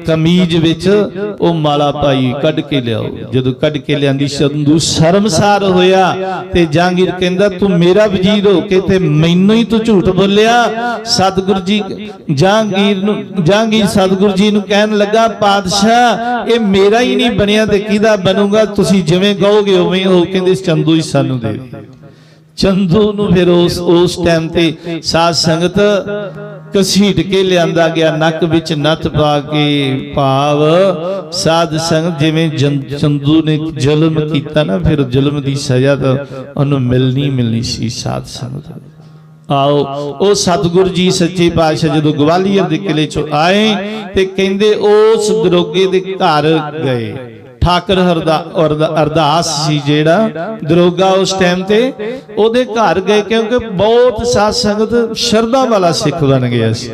ਕਮੀਜ਼ ਵਿੱਚ ਉਹ ਮਾਲਾ ਪਾਈ, ਕੱਢ ਕੇ ਲਿਆਓ। ਜਦੋਂ ਕੱਢ ਕੇ ਲਿਆਂਦੀ, ਚੰਦੂ ਸ਼ਰਮਸਾਰ ਹੋਇਆ ਤੇ ਜਹਾਂਗੀਰ ਕਹਿੰਦਾ, ਤੂੰ ਮੇਰਾ ਵਜ਼ੀਰ ਹੋ ਕੇ ਤੇ ਮੈਨੂੰ ਹੀ ਤੂੰ ਝੂਠ ਬੋਲਿਆ? ਸਤਿਗੁਰ ਜੀ, ਜਹਾਂਗੀਰ ਨੂੰ, ਜਹਾਂਗੀਰ ਸਤਿਗੁਰੂ ਜੀ ਨੂੰ ਕਹਿਣ ਲੱਗਾ, ਪਾਤਸ਼ਾਹ, ਇਹ ਮੇਰਾ ਹੀ ਨਹੀਂ ਬਣਿਆ ਤੇ ਕਿਹਦਾ ਬਣੂਗਾ? ਤੁਸੀਂ ਜਿਵੇਂ ਕਹੋਗੇ ਉਵੇਂ ਹੋ ਕਹਿੰਦੇ ਚੰਦੂ ਹੀ ਸਾਨੂੰ ਦੇ ਚੰਦੂ ਨੂੰ ਫਿਰ ਉਸ ਉਸ ਟਾਈਮ ਤੇ ਸਾਧ ਸੰਗਤ ਕਸੀਟ ਕੇ ਲਿਆਂਦਾ ਗਿਆ, ਨੱਕ ਵਿੱਚ ਨੱਥ ਪਾ ਕੇ ਭਾਵ ਸਾਧ ਸੰਗਤ ਜਿਵੇਂ ਚੰਦੂ ਨੇ ਜ਼ੁਲਮ ਕੀਤਾ ਨਾ, ਫਿਰ ਜ਼ੁਲਮ ਦੀ ਸਜ਼ਾ ਤਾਂ ਉਹਨੂੰ ਮਿਲਣੀ ਮਿਲਣੀ ਸੀ ਸਾਧ ਸੰਗਤ। ਆਓ, ਉਹ ਸਤਿਗੁਰ ਜੀ ਸੱਚੇ ਪਾਤਸ਼ਾਹ ਜਦੋਂ ਗਵਾਲੀਅਰ ਦੇ ਕਿਲੇ ਚੋਂ ਆਏ ਤੇ ਕਹਿੰਦੇ ਉਸ ਦਰੋਗੇ ਦੇ ਘਰ ਗਏ। ਠਾਕਰ ਹਰਦਾ ਅਰਦਾ- ਅਰਦਾਸ ਸੀ ਜਿਹੜਾ ਦਰੋਗਾ ਉਸ ਟਾਈਮ ਤੇ ਉਹਦੇ ਘਰ ਗਏ ਕਿਉਂਕਿ ਬਹੁਤ ਸਾਧ ਸੰਗਤ ਸ਼ਰਧਾ ਵਾਲਾ ਸਿੱਖ ਬਣ ਗਿਆ ਸੀ।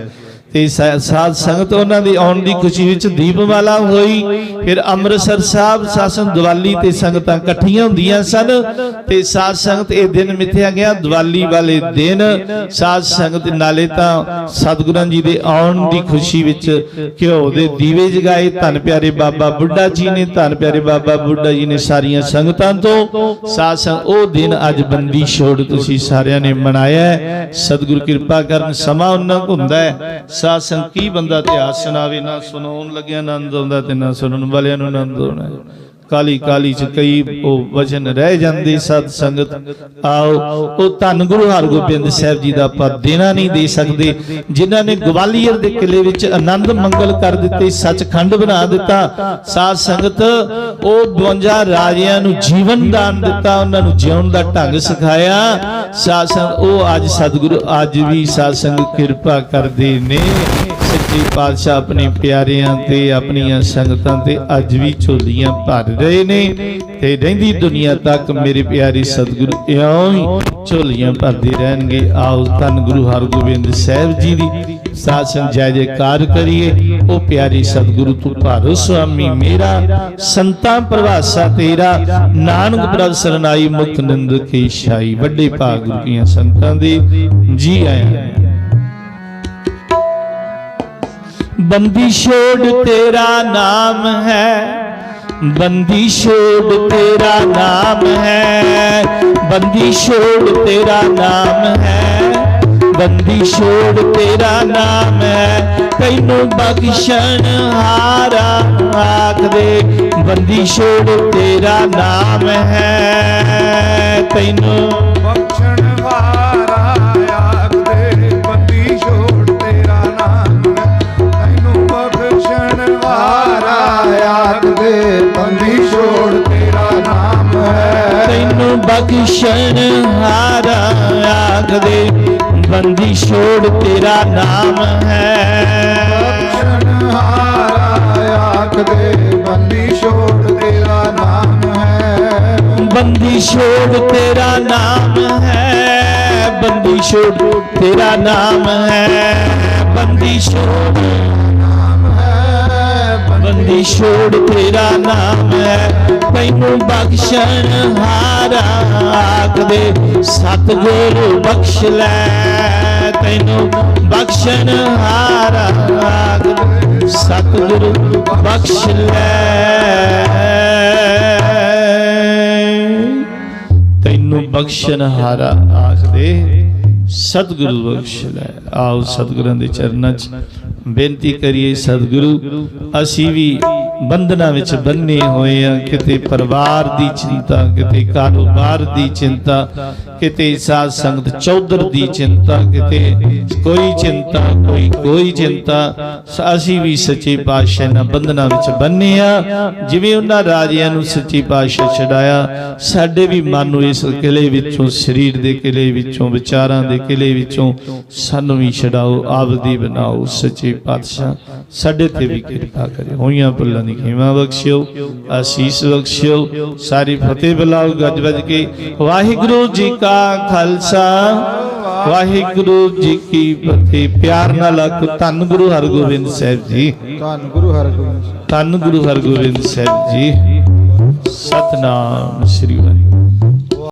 ਤੇ ਸਾ- ਸਾਧ ਸੰਗਤ ਉਹਨਾਂ ਦੀ ਆਉਣ ਦੀ ਖੁਸ਼ੀ ਵਿੱਚ ਦੀਪਮਾਲਾ ਹੋਈ। ਫਿਰ ਅੰਮ੍ਰਿਤਸਰ ਸਾਹਿਬ ਸਾਸਨ ਦੀਵਾਲੀ ਤੇ ਸੰਗਤਾਂ ਇਕੱਠੀਆਂ ਹੁੰਦੀਆਂ ਸਨ ਤੇ ਸਾਧ ਸੰਗਤ ਇਹ ਦਿਨ ਮਿਥਿਆ ਗਿਆ ਦੀਵਾਲੀ ਵਾਲੇ ਦਿਨ। ਸਾਧ ਸੰਗਤ ਨਾਲੇ ਤਾਂ ਸਤਿਗੁਰਾਂ ਜੀ ਦੇ ਆਉਣ ਦੀ ਖੁਸ਼ੀ ਵਿੱਚ ਘਿਓ ਦੇ ਦੀਵੇ ਜਗਾਏ। ਧੰਨ ਪਿਆਰੇ ਬਾਬਾ ਬੁੱਢਾ ਜੀ ਨੇ, ਧੰਨ ਪਿਆਰੇ ਬਾਬਾ ਬੁੱਢਾ ਜੀ ਨੇ ਸਾਰੀਆਂ ਸੰਗਤਾਂ ਤੋਂ। ਸਾਧ ਸੰਗ ਉਹ ਦਿਨ ਅੱਜ ਬੰਦੀ ਛੋੜ ਤੁਸੀਂ ਸਾਰਿਆਂ ਨੇ ਮਨਾਇਆ। ਹੈ। ਸਤਿਗੁਰ ਕਿਰਪਾ ਕਰਨ ਸਮਾਂ ਉਹਨਾਂ ਕੁ ਹੁੰਦਾ ਹੈ। ਸਾਧ ਸੰਗ ਕੀ ਬੰਦਾ ਇਤਿਹਾਸ ਸੁਣਾਵੇ? ਨਾ ਸੁਣਾਉਣ ਲੱਗਿਆ ਆਨੰਦ ਆਉਂਦਾ ਤੇ ਨਾ ਸੁਣਨ ਵਾਲਿਆਂ ਨੂੰ ਆਨੰਦ ਆਉਣਾ। ਕਾਲੀ ਕਾਲੀ ਚ ਕਈ ਉਹ ਵਚਨ ਰਹਿ ਜਾਂਦੇ ਸਤ ਸੰਗਤ। ਆਓ, ਉਹ ਧੰਨ ਗੁਰੂ ਹਰਗੋਬਿੰਦ ਸਾਹਿਬ ਜੀ ਦਾ ਆਪਾਂ ਦੇਣਾ ਨਹੀਂ ਦੇ ਸਕਦੇ। ਜਿਨ੍ਹਾਂ ਨੇ ਗਵਾਲੀਅਰ ਦੇ ਕਿਲੇ ਵਿੱਚ ਆਨੰਦ ਮੰਗਲ ਕਰ ਦਿੱਤੇ, ਸੱਚਖੰਡ ਬਣਾ ਦਿੱਤਾ। ਸਾਧ ਸੰਗਤ, ਉਹ 52 ਰਾਜਿਆਂ ਨੂੰ ਜੀਵਨ ਦਾਨ ਦਿੱਤਾ, ਉਹਨਾਂ ਨੂੰ ਜਿਉਣ ਦਾ ਢੰਗ ਸਿਖਾਇਆ। ਸਾਧ ਸੰਗਤ ਉਹ ਅੱਜ ਸਤਿਗੁਰੂ, ਅੱਜ ਵੀ ਸਾਧ ਸੰਗਤ ਕਿਰਪਾ ਕਰਦੇ ਨੇ। ਸੱਚੇ ਪਾਤਸ਼ਾਹ ਆਪਣੇ ਪਿਆਰਿਆਂ ਤੇ, ਆਪਣੀਆਂ ਸੰਗਤਾਂ ਤੇ ਅੱਜ ਵੀ ਝੋਲੀਆਂ ਭਰ ਰਹੇ ਨੇ ਤੇ ਰਹਿੰਦੀ ਦੁਨੀਆ ਤੱਕ ਮੇਰੇ ਪਿਆਰੇ ਸਤਿਗੁਰੂ, ਇਉਂ ਹੀ ਝੋਲੀਆਂ ਭਰਦੇ ਰਹਿਣਗੇ। ਆਓ ਧੰਨ ਗੁਰੂ ਹਰਗੋਬਿੰਦ ਸਾਹਿਬ ਜੀ ਦੀ ਸਾਧ ਜੈ ਜੈਕਾਰ ਕਰੀਏ। ਉਹ ਪਿਆਰੀ ਸਤਿਗੁਰੂ, ਤੂੰ ਭਾਰੋ ਸੁਆਮੀ ਮੇਰਾ, ਸੰਤਾਂ ਪ੍ਰਵਾਸਾ ਤੇਰਾ, ਨਾਨਕ ਪ੍ਰਭ ਸਰਨਾਈ ਮੁਖ ਨਿੰਦ ਕੀ ਛਾਈ ਵੱਡੇ ਭਾਗ ਗੁਰੂ ਕੀਆਂ ਸੰਤਾਂ ਦੀ। ਜੀ ਆਇਆਂ ਬੰਦੀ ਛੋੜ ਤੇਰਾ ਨਾਮ ਹੈ। ਬੰਦੀ ਛੋੜ ਤੇਰਾ ਨਾਮ ਹੈ। ਬੰਦੀ ਛੋੜ ਤੇਰਾ ਨਾਮ ਹੈ। ਬੰਦੀ ਛੋੜ ਤੇਰਾ ਨਾਮ ਹੈ। ਤੈਨੂੰ ਬਖਸ਼ਣ ਹਾਰਾ ਆਖਦੇ ਬੰਦੀ ਛੋੜ ਤੇਰਾ ਨਾਮ ਹੈ। ਤੈਨੂੰ ਬਖਸ਼ਣ ਵਾਰਾ ਬੰਦੀ ਛੋੜ ਤੇਰਾ ਨਾਮ ਹੈ। ਤੈਨੂੰ ਬਖਸ਼ਣ ਹਾਰਾ ਆਖਦੇ ਬੰਦੀ ਛੋੜ ਤੇਰਾ ਨਾਮ ਹੈ। ਬਖਸ਼ਣ ਹਾਰਾ ਆਖਦੇ ਬੰਦੀ ਛੋੜ ਤੇਰਾ ਨਾਮ ਹੈ। ਬੰਦੀ ਛੋੜ ਤੇਰਾ ਨਾਮ ਹੈ। ਬੰਦੀ ਛੋੜ ਤੇਰਾ ਨਾਮ ਹੈ। ਬੰਦੀ ਛੋੜ ਬੰਦੀ ਛੋੜ ਤੇਰਾ ਨਾਮ ਹੈ। ਤੈਨੂੰ ਬਖਸ਼ਣ ਹਾਰਾ ਆਖਦੇ, ਸਤਿਗੁਰੂ ਬਖਸ਼ ਲੈ। ਤੈਨੂੰ ਬਖਸ਼ਣ ਹਾਰਾ ਆਖਦੇ, ਸਤਿਗੁਰੂ ਬਖਸ਼ ਲੈ। ਤੈਨੂੰ ਬਖਸ਼ਣ ਹਾਰਾ ਆਖਦੇ, ਸਤਿਗੁਰੂ ਬਖਸ਼ ਲੈ। ਆਓ ਸਤਿਗੁਰਾਂ ਦੇ ਚਰਨਾਂ 'ਚ ਬੇਨਤੀ ਕਰੀਏ ਸਤਿਗੁਰੂ, ਅਸੀਂ ਵੀ ਬੰਧਨਾਂ ਵਿੱਚ ਬੰਨੇ ਹੋਏ ਆ ਕਿਤੇ ਪਰਿਵਾਰ ਦੀ ਚਿੰਤਾ, ਕਿਤੇ ਕਾਰੋਬਾਰ ਦੀ ਚਿੰਤਾ ਕਿਤੇ ਸਾਧ ਸੰਗਤ ਚੌਧਰ ਦੀ ਚਿੰਤਾ, ਕਿਤੇ ਕੋਈ ਚਿੰਤਾ, ਕੋਈ ਕੋਈ ਚਿੰਤਾ ਅਸੀਂ ਵੀ ਸੱਚੇ ਪਾਤਸ਼ਾਹ ਨਾਲ ਬੰਧਨਾਂ ਵਿੱਚ ਬੰਨੇ ਆ। ਜਿਵੇਂ ਉਹਨਾਂ ਰਾਜਿਆਂ ਨੂੰ ਸੱਚੇ ਪਾਤਸ਼ਾਹ ਛਡਾਇਆ, ਸਾਡੇ ਵੀ ਮਨ ਨੂੰ ਇਸ ਕਿਲੇ ਵਿੱਚੋਂ, ਸਰੀਰ ਦੇ ਕਿਲੇ ਵਿੱਚੋਂ, ਵਿਚਾਰਾਂ ਦੇ ਕਿਲੇ ਵਿੱਚੋਂ ਸਾਨੂੰ ਵੀ ਛਡਾਓ, ਆਪਦੀ ਬਣਾਓ ਸੱਚੇ ਪਾਤਸ਼ਾਹ। ਸਾਡੇ ਤੇ ਵੀ ਕਿਰਪਾ ਕਰੇ ਹੋਈਆਂ ਭੁੱਲਾਂ ਦੀ ਖਿਮਾ ਬਖਸ਼ਿਓ ਆਸੀਸ ਬਖਸ਼ਿਓ। ਸਾਰੀ ਫਤਿਹ ਬੁਲਾਓ ਗੱਜ ਵੱਜ ਕੇ। ਵਾਹਿਗੁਰੂ ਜੀ ਕਾ ਖਾਲਸਾ ਵਾਹਿਗੁਰੂ ਜੀ ਕੀ ਫਤਿਹ। ਪਿਆਰ ਨਾਲ ਆਖੋ ਧੰਨ ਗੁਰੂ ਹਰਗੋਬਿੰਦ ਸਾਹਿਬ ਜੀ। ਧੰਨ ਗੁਰੂ ਹਰਗੋਬਿੰਦ ਧੰਨ ਗੁਰੂ ਹਰਗੋਬਿੰਦ ਸਾਹਿਬ ਜੀ। ਸਤਨਾਮ ਸ੍ਰੀ ਵਾਹਿਗੁਰੂ।